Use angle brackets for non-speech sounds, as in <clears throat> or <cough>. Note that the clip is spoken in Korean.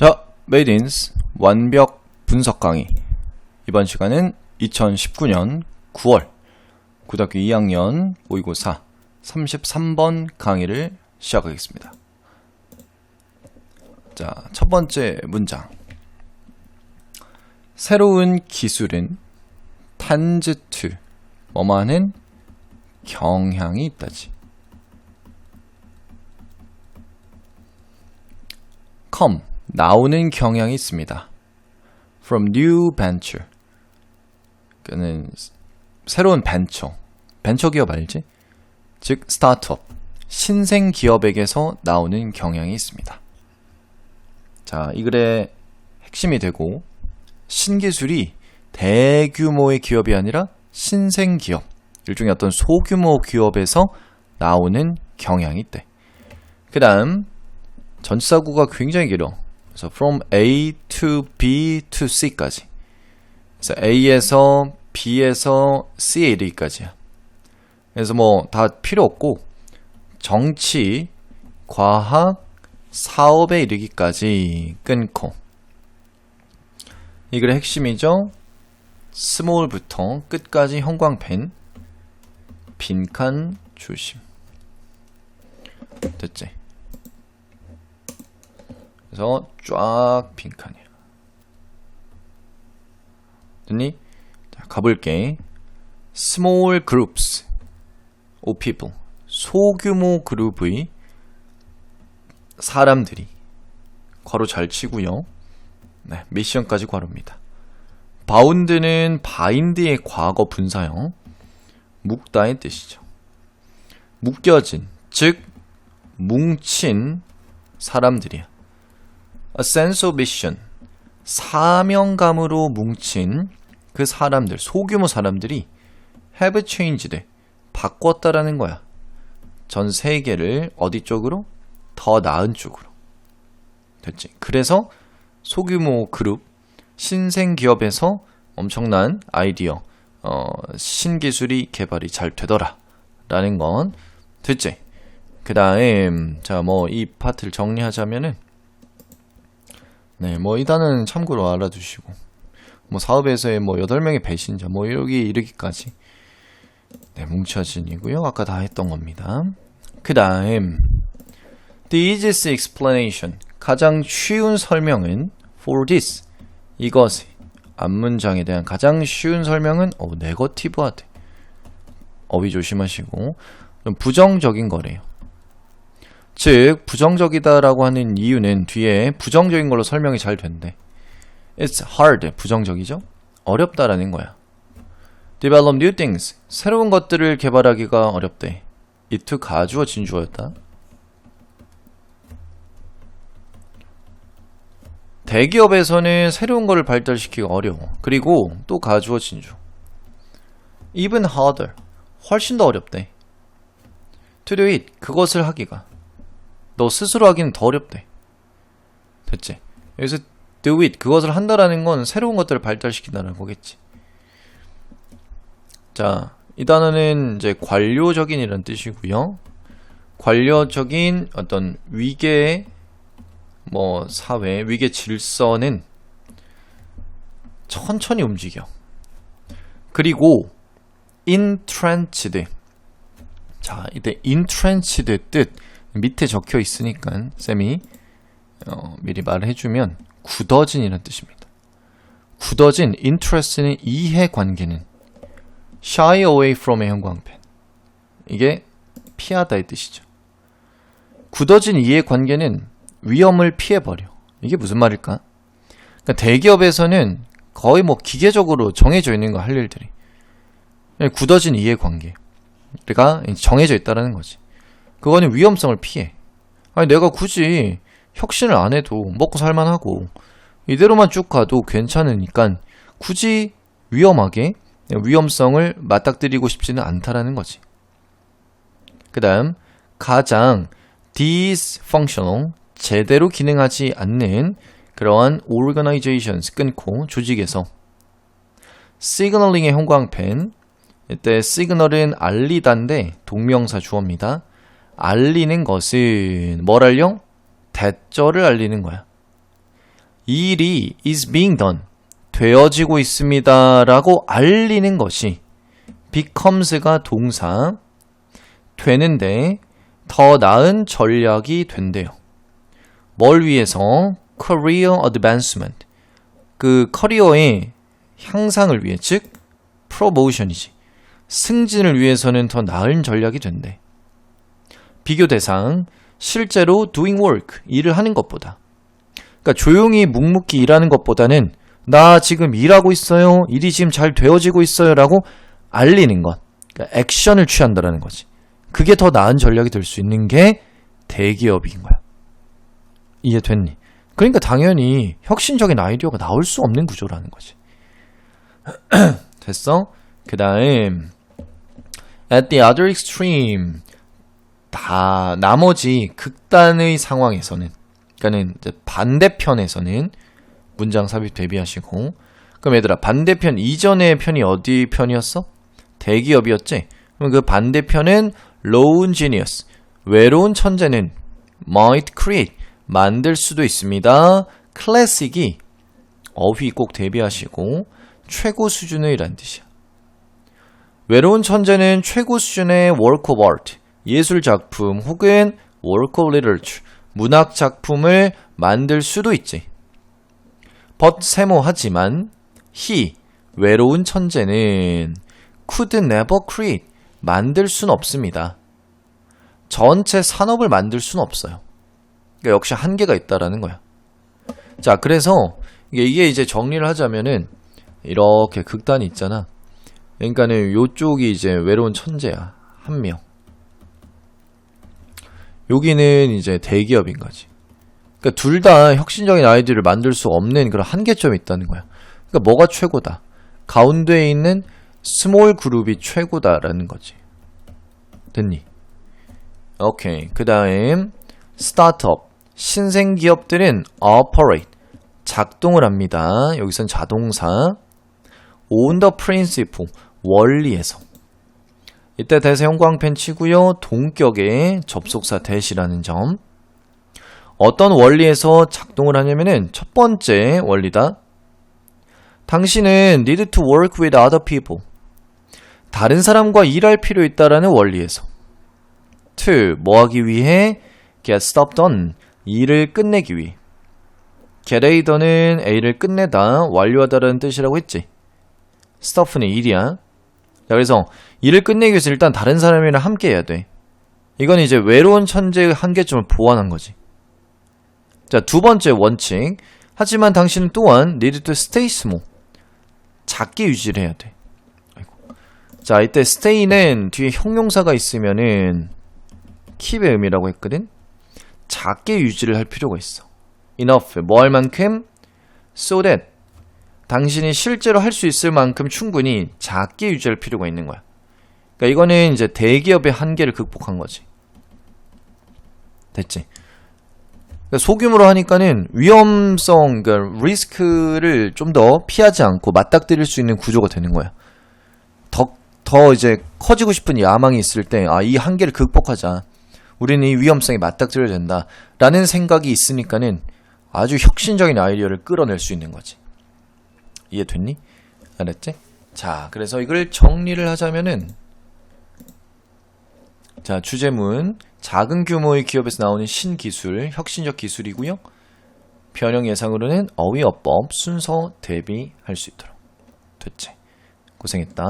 자, 메이딘스 완벽 분석 강의. 이번 시간은 2019년 9월 고등학교 2학년 모의고사 33번 강의를 시작하겠습니다. 자, 첫 번째 문장. 새로운 기술은 탄즈트 뭐뭐하는 경향이 있다지. come 나오는 경향이 있습니다. from new venture 그는 새로운 벤처 벤처 기업 알지? 즉 스타트업 신생 기업에게서 나오는 경향이 있습니다. 자, 이 글의 핵심이 되고 신기술이 대규모의 기업이 아니라 신생 기업 일종의 어떤 소규모 기업에서 나오는 경향이 있대. 그 다음 전치사구가 굉장히 길어. 그래서 from A to B to C까지. 그래서 A에서 B에서 C에 이르기까지야. 그래서 뭐 다 필요 없고 정치, 과학, 사업에 이르기까지 끊고 이 글의 핵심이죠. 스몰부터 끝까지 형광펜 빈칸 조심 됐지? 그래서 쫙 빈칸이야. 됐니? 자, 가볼게. Small groups of people. 소규모 그룹의 사람들이 괄호 잘 치고요. 네, 미션까지 괄호입니다. 바운드는 바인드의 과거 분사형 묶다의 뜻이죠. 묶여진, 즉 뭉친 사람들이야. A sense of mission. 사명감으로 뭉친 그 사람들, 소규모 사람들이 have changed. 바꿨다라는 거야. 전 세계를 어디 쪽으로? 더 나은 쪽으로. 됐지. 그래서 소규모 그룹, 신생 기업에서 엄청난 아이디어, 어, 신기술이 개발이 잘 되더라. 라는 건 됐지. 그 다음, 자, 뭐, 이 파트를 정리하자면은, 네, 뭐, 이 단어는 참고로 알아두시고, 뭐, 사업에서의 뭐, 8명의 배신자, 뭐, 여기 이르기까지, 네, 뭉쳐진이고요 아까 다 했던 겁니다. 그 다음, the easiest explanation, 가장 쉬운 설명은 for this, 이것, 앞문장에 대한 가장 쉬운 설명은, 어, 네거티브하대. 어휘 조심하시고, 좀 부정적인 거래요. 즉 부정적이다라고 하는 이유는 뒤에 부정적인 걸로 설명이 잘 된대. It's hard. 부정적이죠? 어렵다라는 거야. Develop new things. 새로운 것들을 개발하기가 어렵대. It took 가주어 진주어였다. 대기업에서는 새로운 거를 발달시키기 어려워. 그리고 또 가주어 진주. Even harder. 훨씬 더 어렵대. To do it. 그것을 하기가. 너 스스로 하기는 더 어렵대. 됐지? 여기서 do it, 그것을 한다라는 건 새로운 것들을 발달시킨다는 거겠지. 자, 이 단어는 이제 관료적인이라는 뜻이고요. 관료적인 어떤 위계, 뭐, 사회, 위계 질서는 천천히 움직여. 그리고 entrenched. 자, 이때 entrenched 뜻. 밑에 적혀 있으니까 쌤이 어, 미리 말을 해주면 굳어진이라는 뜻입니다. 굳어진 interest는 이해관계는 shy away from의 형광펜 이게 피하다의 뜻이죠. 굳어진 이해관계는 위험을 피해버려. 이게 무슨 말일까? 그러니까 대기업에서는 거의 뭐 기계적으로 정해져 있는 거 할 일들이 굳어진 이해관계가 정해져 있다라는 거지. 그거는 위험성을 피해. 아니, 내가 굳이 혁신을 안 해도 먹고 살만하고, 이대로만 쭉 가도 괜찮으니까 굳이 위험하게 위험성을 맞닥뜨리고 싶지는 않다라는 거지. 그 다음, 가장 dysfunctional, 제대로 기능하지 않는 그러한 organizations 끊고 조직에서 시그널링의 형광펜 이때 시그널은 알리다인데 동명사 주어입니다. 알리는 것은 뭘 알려? 대절을 알리는 거야. 이 일이 is being done. 되어지고 있습니다. 라고 알리는 것이 becomes가 동사 되는데 더 나은 전략이 된대요. 뭘 위해서? career advancement. 그 커리어의 향상을 위해, 즉 프로모션이지. 승진을 위해서는 더 나은 전략이 된대. 비교 대상, 실제로 doing work, 일을 하는 것보다. 그러니까 조용히 묵묵히 일하는 것보다는 나 지금 일하고 있어요. 일이 지금 잘 되어지고 있어요. 라고 알리는 것. 그러니까 액션을 취한다라는 거지. 그게 더 나은 전략이 될 수 있는 게 대기업인 거야. 이해됐니? 그러니까 당연히 혁신적인 아이디어가 나올 수 없는 구조라는 거지. <clears throat> 됐어? 그 다음 at the other extreme 다 나머지 극단의 상황에서는 그러니까는 반대편에서는 문장 삽입 대비하시고 그럼 얘들아 반대편 이전의 편이 어디 편이었어? 대기업이었지? 그럼 그 반대편은 lone genius 외로운 천재는 might create 만들 수도 있습니다. 클래식이 어휘 꼭 대비하시고 최고 수준의 란 뜻이야. 외로운 천재는 최고 수준의 work of 예술 작품 혹은 work of literature, 문학 작품을 만들 수도 있지. but 세모하지만 he, 외로운 천재는 could never create, 만들 순 없습니다. 전체 산업을 만들 순 없어요. 그러니까 역시 한계가 있다라는 거야. 자, 그래서 이게 이제 정리를 하자면은 이렇게 극단이 있잖아. 그러니까는 요쪽이 이제 외로운 천재야. 한 명. 여기는 이제 대기업인 거지. 그러니까 둘 다 혁신적인 아이디어를 만들 수 없는 그런 한계점이 있다는 거야. 그러니까 뭐가 최고다? 가운데에 있는 스몰 그룹이 최고다라는 거지. 됐니? 오케이. 그 다음 스타트업 신생 기업들은 operate 작동을 합니다. 여기선 자동사 the principle 원리에서 이때 대세 형광펜 치고요. 동격의 접속사 대시라는 점 어떤 원리에서 작동을 하냐면은 첫 번째 원리다. 당신은 need to work with other people. 다른 사람과 일할 필요 있다라는 원리에서. to 뭐 하기 위해 get stuff done 일을 끝내기 위해. get A done은 A를 끝내다 완료하다라는 뜻이라고 했지. stuff는 일이야. 자, 그래서 일을 끝내기 위해서 일단 다른 사람이랑 함께 해야 돼. 이건 이제 외로운 천재의 한계점을 보완한 거지. 자, 두 번째 원칙. 하지만 당신은 또한 need to stay small. 작게 유지를 해야 돼. 아이고. 자, 이때 stay는 뒤에 형용사가 있으면은 keep의 의미라고 했거든. 작게 유지를 할 필요가 있어. enough. 뭐 할 만큼? so that. 당신이 실제로 할 수 있을 만큼 충분히 작게 유지할 필요가 있는 거야. 그러니까 이거는 이제 대기업의 한계를 극복한 거지. 됐지? 그러니까 소규모로 하니까는 위험성, 그러니까 리스크를 좀 더 피하지 않고 맞닥뜨릴 수 있는 구조가 되는 거야. 더, 더 이제 커지고 싶은 야망이 있을 때, 아, 이 한계를 극복하자. 우리는 이 위험성에 맞닥뜨려야 된다. 라는 생각이 있으니까는 아주 혁신적인 아이디어를 끌어낼 수 있는 거지. 이해됐니? 알았지? 자, 그래서 이걸 정리를 하자면은, 자, 주제문. 작은 규모의 기업에서 나오는 신기술, 혁신적 기술이고요. 변형 예상으로는 어휘어법 순서 대비할 수 있도록. 됐지? 고생했다.